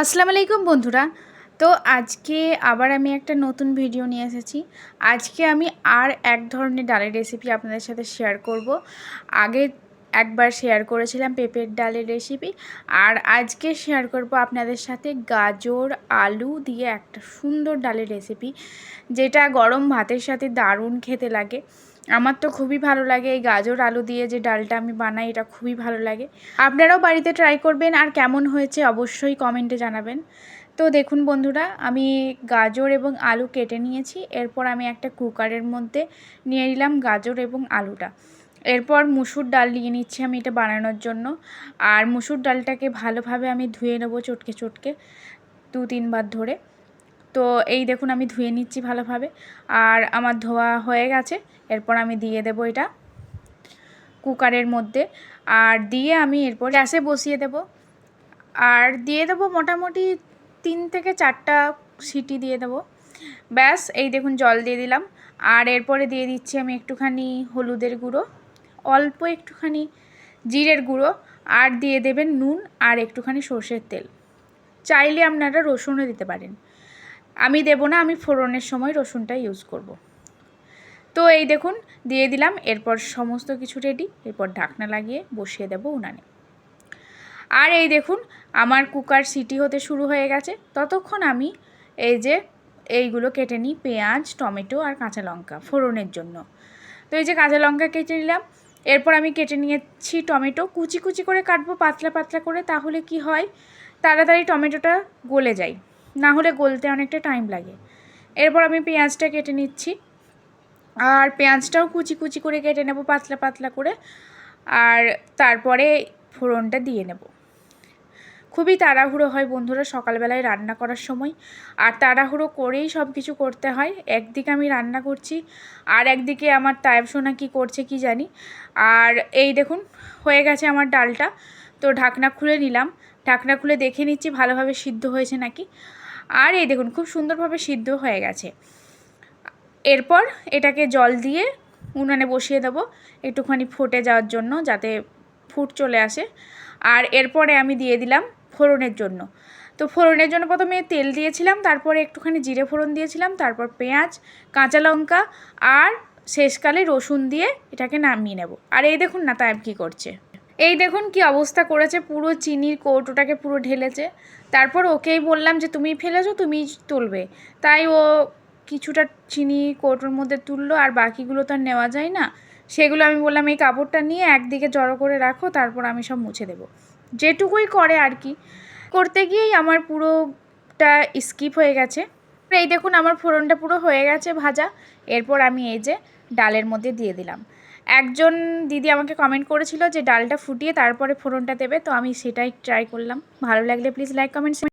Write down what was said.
আসসালামু আলাইকুম বন্ধুরা। তো আজকে আবার আমি একটা নতুন ভিডিও নিয়ে এসেছি। আজকে আমি আর এক ধরনের ডালের রেসিপি আপনাদের সাথে শেয়ার করব। আগে একবার শেয়ার করেছিলাম পেঁপের ডালের রেসিপি আর আজকে শেয়ার করব আপনাদের সাথে গাজর, আলু দিয়ে একটা সুন্দর ডালের রেসিপি যেটা গরম ভাতের সাথে দারুণ খেতে লাগে। আমার তো খুবই ভালো লাগে এই গাজর, আলু দিয়ে যে ডালটা আমি বানাই, এটা খুবই ভালো লাগে। আপনারাও বাড়িতে ট্রাই করবেন আর কেমন হয়েছে অবশ্যই কমেন্টে জানাবেন। তো দেখুন বন্ধুরা, আমি গাজর এবং আলু কেটে নিয়েছি, এরপর আমি একটা কুকারের মধ্যে নিয়ে নিলাম গাজর এবং আলুটা। এরপর মুসুর ডাল নিয়ে নিচ্ছি আমি এটা বানানোর জন্য। আর মুসুর ডালটাকে ভালোভাবে আমি ধুয়ে নেব চটকে চটকে দু তিনবার ধরে। তো এই দেখুন আমি ধুয়ে নিচ্ছি ভালোভাবে। আর আমার ধোয়া হয়ে গেছে, এরপর আমি দিয়ে দেব এটা কুকারের মধ্যে। আর দিয়ে আমি এরপর গ্যাসে বসিয়ে দেব। আর দিয়ে দেব মোটামুটি তিন থেকে চারটা সিটি দিয়ে দেব। ব্যাস, এই দেখুন জল দিয়ে দিলাম। আর এরপরে দিয়ে দিচ্ছি আমি একটুখানি হলুদের গুঁড়ো। অল্প একটুখানি জিরের গুঁড়ো, আর দিয়ে দেবেন নুন আর একটুখানি সর্ষের তেল। চাইলে আপনারা রসুনও দিতে পারেন। আমি দেব না, আমি ফোড়নের সময় রসুনটা ইউজ করব। তো এই দেখুন, দিয়ে দিলাম, এরপর সমস্ত কিছু রেডি এরপর ঢাকনা লাগিয়ে বসিয়ে দেব উনানে। আর এই দেখুন, আমার কুকার সিটি হতে শুরু হয়ে গেছে। ততক্ষণ আমি এই যে এইগুলো কেটে নিই, পেঁয়াজ, টমেটো আর কাঁচা লঙ্কা, ফোড়নের জন্য। তো এই যে কাঁচা লঙ্কা কেটে নিলাম এরপর আমি কেটে নিয়েছি টমেটো। কুচি কুচি করে কাটবো, পাতলা পাতলা করে, তাহলে কি হয়? তাড়াতাড়ি টমেটোটা গলে যায়। না হলে গলতে অনেকটা টাইম লাগে। এরপর আমি পেঁয়াজটা কেটে নিচ্ছি। আর পেঁয়াজটাও কুচি কুচি করে কেটে নেব, পাতলা পাতলা করে। আর তারপরে ফোড়নটা দিয়ে নেব। খুবই তাড়াহুড়ো হয় বন্ধুরা সকালবেলায় রান্না করার সময়। আর তাড়াহুড়ো করেই সব কিছু করতে হয়। একদিকে আমি রান্না করছি, আর একদিকে আমার তায়েব সোনা কী করছে কি জানি। আর এই দেখুন, হয়ে গেছে আমার ডালটা। তো ঢাকনা খুলে নিলাম। ঢাকনা খুলে দেখে নিচ্ছি ভালোভাবে সিদ্ধ হয়েছে নাকি। আর এই দেখুন, খুব সুন্দরভাবে সিদ্ধ হয়ে গেছে। এরপর এটাকে জল দিয়ে উনানে বসিয়ে দেবো। একটুখানি ফুটে যাওয়ার জন্য যাতে ফুট চলে আসে। আর এরপরে আমি দিয়ে দিলাম ফোড়নের জন্য। তো ফোড়নের জন্য প্রথমে তেল দিয়েছিলাম, তারপরে একটুখানি জিরে ফোড়ন দিয়েছিলাম, তারপর পেঁয়াজ, কাঁচা লঙ্কা আর শেষকালে রসুন দিয়ে এটাকে নামিয়ে নেব। আর এই দেখুন না তাই কী করছে। এই দেখুন কি অবস্থা করেছে, পুরো চিনির কৌটোটাকে পুরো ঢেলেছে। তারপর ওকেই বললাম যে তুমি ফেলেছো তুমি তুলবে। তাই ও কিছুটা চিনি কৌটোর মধ্যে তুললো আর বাকিগুলো তো আর নেওয়া যায় না। সেগুলো আমি বললাম, এই কাপড়টা নিয়ে একদিকে জড়ো করে রাখো, তারপর আমি সব মুছে দেবো। যেটুকুই করে আর কি। করতে গিয়েই আমার পুরোটা স্কিপ হয়ে গেছে। এই দেখুন, আমার ফোড়নটা পুরো হয়ে গেছে ভাজা। এরপর আমি এই যে ডালের মধ্যে দিয়ে দিলাম। একজন দিদি আমাকে কমেন্ট করেছিল যে ডালটা ফুটিয়ে তারপরে ফোড়নটা দেবে, তো আমি সেটাই ট্রাই করলাম। ভালো লাগলে প্লিজ লাইক কমেন্ট